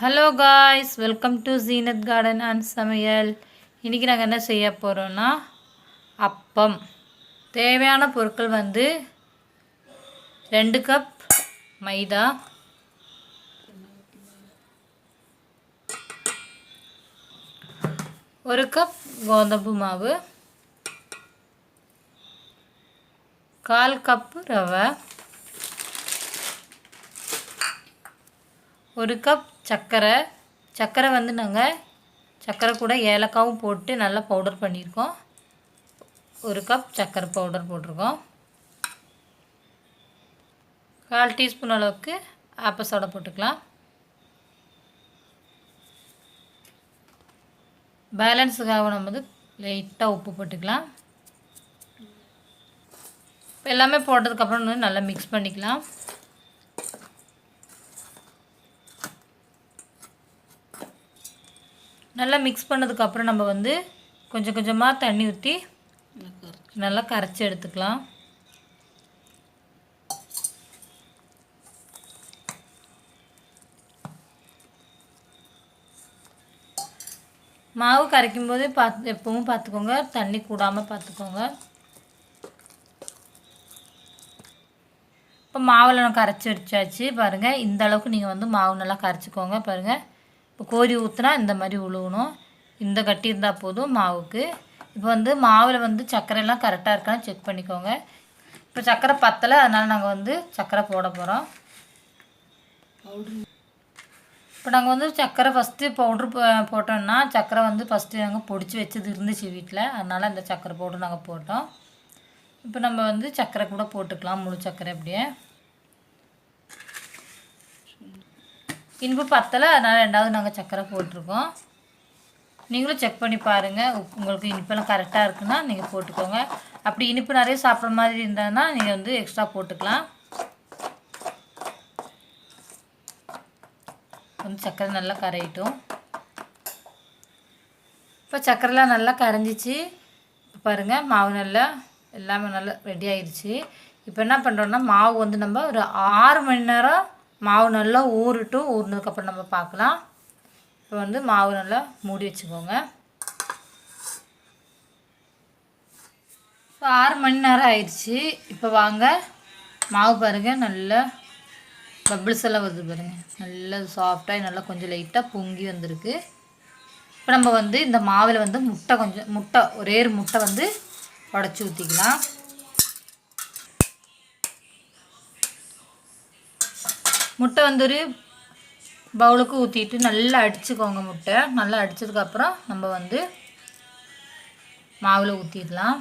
Hello guys welcome to Zeenath garden and சமையல் இன்றைக்கி நாங்கள் என்ன செய்ய போகிறோன்னா அப்பம். தேவையான பொருட்கள் வந்து ரெண்டு கப் மைதா. ஒரு கப் கோதம்பு மாவு. கால் கப்பு ரவை. ஒரு கப் சர்க்கரை சர்க்கரை வந்து நாங்கள் சர்க்கரை கூட ஏலக்காவும் போட்டு நல்லா பவுடர் பண்ணியிருக்கோம். ஒரு கப் சர்க்கரை பவுடர் போட்டிருக்கோம். கால் டீஸ்பூன் அளவுக்கு ஆப்ப சோடா போட்டுக்கலாம். பேலன்ஸுக்காக நம்ம வந்து லைட்டாக உப்பு போட்டுக்கலாம். இப்போ எல்லாமே போட்டதுக்கப்புறம் வந்து நல்லா மிக்ஸ் பண்ணிக்கலாம். நல்லா மிக்ஸ் பண்ணதுக்கப்புறம் நம்ம வந்து கொஞ்சம் கொஞ்சமாக தண்ணி ஊற்றி நல்லா கரைச்சி எடுத்துக்கலாம். மாவு கரைக்கும் போது பார்த்து எப்பவும் பார்த்துக்கோங்க தண்ணி கூடாமல் பார்த்துக்கோங்க இப்போ மாவில் நான் கரைச்சி வச்சாச்சு பாருங்கள் இந்த அளவுக்கு நீங்கள் வந்து மாவு நல்லா கரைச்சிக்கோங்க பாருங்கள் இப்போ கோரி ஊற்றுனா இந்த மாதிரி உழுவணும். இந்த கட்டி இருந்தால் போதும் மாவுக்கு. இப்போ வந்து மாவில் வந்து சர்க்கரைலாம் கரெக்டாக இருக்கான்னு செக் பண்ணிக்கோங்க. இப்போ சர்க்கரை பத்தலை அதனால் நாங்கள் வந்து சர்க்கரை போட போகிறோம் இப்போ நாங்கள் வந்து சர்க்கரை ஃபஸ்ட்டு பவுட்ரு போட்டோம்னா சர்க்கரை வந்து ஃபஸ்ட்டு நாங்கள் பொடிச்சு வச்சது இருந்துச்சு வீட்டில் அதனால் அந்த சர்க்கரை பவுட்ரு நாங்கள் போட்டோம். இப்போ நம்ம வந்து சர்க்கரை கூட போட்டுக்கலாம் முழு சர்க்கரை அப்படியே. இனிப்பு பத்தலை அதனால் ரெண்டாவது நாங்கள் சர்க்கரை போட்டிருக்கோம். நீங்களும் செக் பண்ணி பாருங்கள் உங்களுக்கு இனிப்பெல்லாம் கரெக்டாக இருக்குன்னா நீங்கள் போட்டுக்கோங்க. அப்படி இனிப்பு நிறைய சாப்பிட்ற மாதிரி இருந்ததுன்னா நீங்கள் வந்து எக்ஸ்ட்ரா போட்டுக்கலாம். வந்து சர்க்கரை நல்லா கரையிட்டும். இப்போ சர்க்கரைலாம் நல்லா கரைஞ்சிச்சு. இப்போ பாருங்கள் மாவு நல்லா எல்லாமே நல்லா ரெடி ஆயிடுச்சு. இப்போ என்ன பண்ணுறோன்னா மாவு வந்து நம்ம ஒரு ஆறு மணி நேரம் மாவு நல்லா ஊறட்டும் ஊறினதுக்கப்புறம் நம்ம பார்க்கலாம். இப்போ வந்து மாவு நல்லா மூடி வச்சுக்கோங்க. இப்போ ஆறு மணி நேரம் ஆயிடுச்சு. இப்போ வாங்க மாவு பாருங்கள் நல்லா பபிள்ஸ் எல்லாம் வருது பாருங்கள் நல்லா சாஃப்டாக நல்லா கொஞ்சம் லைட்டாக பொங்கி வந்திருக்கு. இப்போ நம்ம வந்து இந்த மாவில் வந்து முட்டை கொஞ்சம் முட்டை ஒரே ஒரு முட்டை வந்து உடச்சி ஊற்றிக்கலாம் முட்டை வந்து ஒரு பவுலுக்கு ஊற்றிட்டு நல்லா அடிச்சுக்கோங்க முட்டை. நல்லா அடித்ததுக்கப்புறம் நம்ம வந்து மாவில் ஊற்றிடலாம்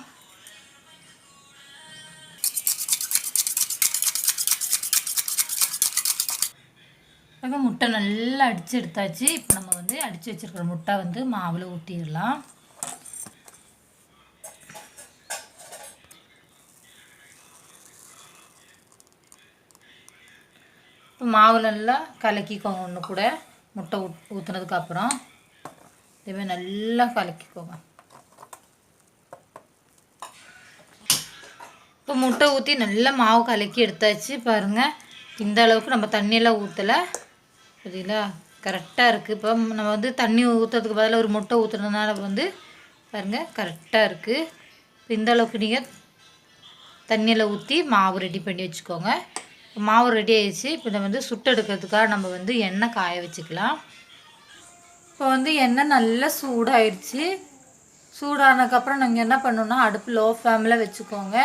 இப்போ முட்டை நல்லா அடித்து எடுத்தாச்சு. இப்போ நம்ம வந்து அடித்து வச்சிருக்கிற முட்டை வந்து மாவில் ஊற்றிடலாம் இப்போ மாவு நல்லா கலக்கிக்கோங்க ஒன்று கூட. முட்டை ஊத் ஊற்றுனதுக்கப்புறம் இதுமாதிரி நல்லா கலக்கிக்கோங்க. இப்போ முட்டை ஊற்றி நல்லா மாவு கலக்கி எடுத்தாச்சு பாருங்கள் இந்த அளவுக்கு நம்ம தண்ணியெல்லாம் ஊற்றலை சரிங்களா கரெக்டாக இருக்குது இப்போ நம்ம வந்து தண்ணி ஊற்றுறதுக்கு பதிலாக ஒரு முட்டை ஊற்றுறதுனால வந்து பாருங்கள் கரெக்டாக இருக்குது இப்போ இந்த அளவுக்கு நீங்கள் தண்ணியில் ஊற்றி மாவு ரெடி பண்ணி வச்சுக்கோங்க. மாவு ரெடி ஆயிடுச்சு. இப்போ இதை வந்து சுட்டு எடுக்கிறதுக்காக நம்ம வந்து எண்ணெய் காய வச்சுக்கலாம். இப்போ வந்து எண்ணெய் நல்லா சூடாயிடுச்சு சூடானதுக்கப்புறம் நீங்கள் என்ன பண்ணணும்னா அடுப்பு லோ ஃப்ளேமில் வச்சுக்கோங்க.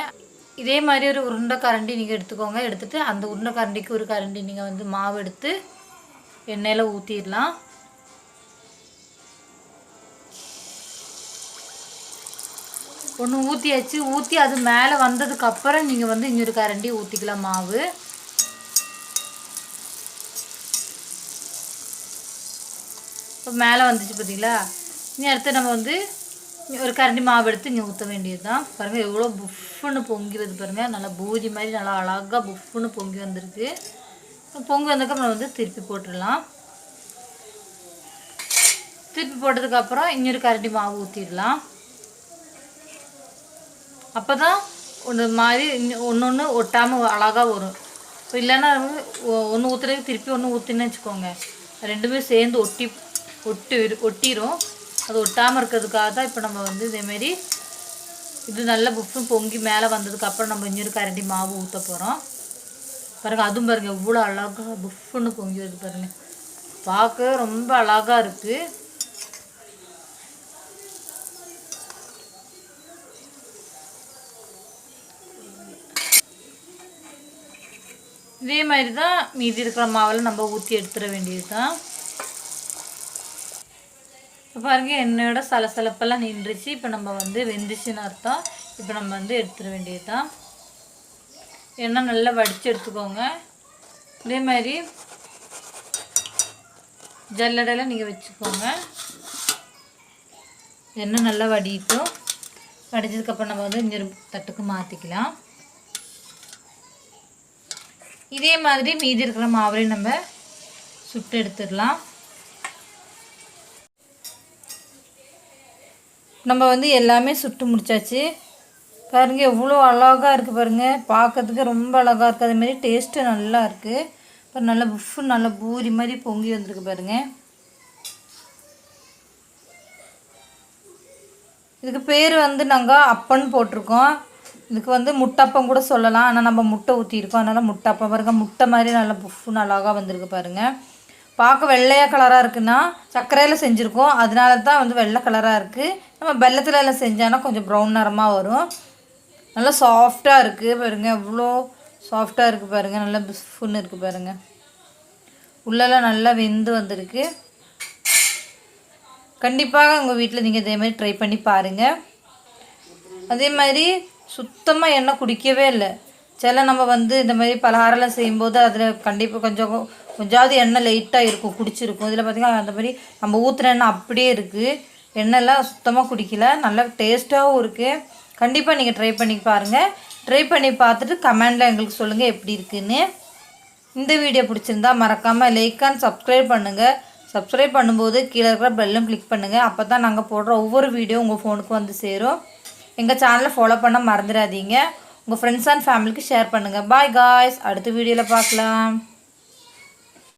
இதே மாதிரி ஒரு உருண்டை கரண்டி நீங்கள் எடுத்துக்கோங்க. எடுத்துகிட்டு அந்த உருண்டை கரண்டிக்கு ஒரு கரண்டி நீங்கள் வந்து மாவு எடுத்து எண்ணெயில் ஊற்றிடலாம் ஒன்று ஊற்றியாச்சு ஊற்றி அது மேலே வந்ததுக்கப்புறம் நீங்கள் வந்து இன்னொரு கரண்டி ஊற்றிக்கலாம் மாவு. இப்போ மேலே வந்துச்சு பார்த்தீங்களா? இனி அடுத்து நம்ம வந்து ஒரு கரண்டி மாவு எடுத்து இங்கே ஊற்ற வேண்டியது தான் பாருங்கள் எவ்வளோ புஃப்னு பொங்கி வருது பாருங்கள் நல்லா பூஜி மாதிரி நல்லா அழகாக புஃப்னு பொங்கி வந்திருக்கு. பொங்கி வந்ததுக்கப்புறம் நம்ம வந்து திருப்பி போட்டுடலாம். திருப்பி போட்டதுக்கப்புறம் இன்னொரு கரண்டி மாவு ஊற்றிடலாம் அப்போ தான் ஒன்று மாதிரி ஒன்று ஒன்று ஒட்டாமல் அழகாக வரும். இப்போ இல்லைன்னா ஒன்று ஊற்றுறதுக்கு திருப்பி ஒன்று ஊற்றின்னு வச்சுக்கோங்க. ரெண்டுமே சேர்ந்து ஒட்டி ஒட்டி ஒட்டிடும் அது ஒட்டாமல் இருக்கிறதுக்காக தான் இப்போ நம்ம வந்து இதேமாரி இது நல்லா புஃப்னு பொங்கி மேலே வந்ததுக்கப்புறம் நம்ம இன்னொரு கரண்டி மாவு ஊற்ற போகிறோம் பாருங்கள் அதுவும் பாருங்கள் எவ்வளோ அழகாக புஃப்னு பொங்கி வருது பாருங்கள் பார்க்க ரொம்ப அழகாக இருக்குது இதே மாதிரி தான் மீதி இருக்கிற மாவில் நம்ம ஊற்றி எடுத்துட வேண்டியது தான் இப்போ பாருங்க என்னோட சலசலப்பெல்லாம் நின்றுச்சு. இப்போ நம்ம வந்து வெந்துச்சுன்னு அர்த்தம். இப்போ நம்ம வந்து எடுத்துட வேண்டியது தான் எண்ணெய் நல்லா வடித்து எடுத்துக்கோங்க. இதே மாதிரி ஜல்லடையில் நீங்கள் வச்சுக்கோங்க. எண்ணெய் நல்லா வடிட்டும் வடிச்சதுக்கப்புறம் நம்ம வந்து இன்னொரு தட்டுக்கு மாற்றிக்கலாம் இதே மாதிரி மீதி இருக்கிற மாவுலையும் நம்ம சுட்டு எடுத்துடலாம். நம்ம வந்து எல்லாமே சுட்டு முடிச்சாச்சு. பாருங்கள் எவ்வளோ அழகாக இருக்குது பாருங்கள் பார்க்கறதுக்கு ரொம்ப அழகாக இருக்குது அதேமாரி டேஸ்ட்டு நல்லா இருக்குது இப்போ நல்லா புஃப்பு நல்லா பூரி மாதிரி பொங்கி வந்திருக்கு பாருங்கள் இதுக்கு பேர் வந்து நாங்கள் அப்பன்னு போட்டிருக்கோம். இதுக்கு வந்து முட்டப்பம் கூட சொல்லலாம். ஆனால் நம்ம முட்டை ஊற்றிருக்கோம் அதனால் முட்டப்பம் பாருங்க. முட்டை மாதிரி நல்லா புஃப்பு அழகாக வந்திருக்கு பாருங்கள் பார்க்க வெள்ளையாக கலராக இருக்குன்னா சர்க்கரையில் செஞ்சுருக்கோம். அதனால தான் வந்து வெள்ளை கலராக இருக்குது நம்ம வெள்ளத்தில் எல்லாம் செஞ்சோன்னா கொஞ்சம் ப்ரௌன் நிறமாக வரும். நல்லா சாஃப்டாக இருக்குது பாருங்கள் எவ்வளோ சாஃப்டாக இருக்குது பாருங்கள் நல்லா பிஸ்ஃபுன்னு இருக்குது பாருங்கள் உள்ளெல்லாம் நல்லா வெந்து வந்திருக்கு. கண்டிப்பாக உங்கள் வீட்டில் நீங்கள் இதே மாதிரி ட்ரை பண்ணி பாருங்கள் அதே மாதிரி சுத்தமாக எண்ணெய் குடிக்கவே இல்லை. சில நம்ம வந்து இந்த மாதிரி பலகாரம்லாம் செய்யும்போது அதில் கண்டிப்பாக கொஞ்சம் கொஞ்சாவது எண்ணெய் லைட்டாக இருக்கும் குடிச்சிருக்கும். இதில் பார்த்திங்கன்னா அந்த மாதிரி நம்ம ஊற்றுற எண்ணெய் அப்படியே இருக்குது எண்ணெய்லாம் சுத்தமாக குடிக்கல. நல்லா டேஸ்ட்டாகவும் இருக்குது கண்டிப்பாக நீங்கள் ட்ரை பண்ணி பாருங்கள் ட்ரை பண்ணி பார்த்துட்டு கமெண்டில் எங்களுக்கு சொல்லுங்கள் எப்படி இருக்குன்னு. இந்த வீடியோ பிடிச்சிருந்தா மறக்காமல் லைக் அண்ட் சப்ஸ்கிரைப் பண்ணுங்கள் சப்ஸ்கிரைப் பண்ணும்போது கீழே இருக்கிற பெல்லும் கிளிக் பண்ணுங்கள் அப்போ தான் நாங்கள் போடுற ஒவ்வொரு வீடியோ உங்கள் ஃபோனுக்கு வந்து சேரும். எங்கள் சேனலை ஃபாலோ பண்ண மறந்துடாதீங்க. உங்கள் ஃப்ரெண்ட்ஸ் அண்ட் ஃபேமிலிக்கு ஷேர் பண்ணுங்கள் பாய் காய்ஸ் அடுத்த வீடியோவில் பார்க்கலாம்.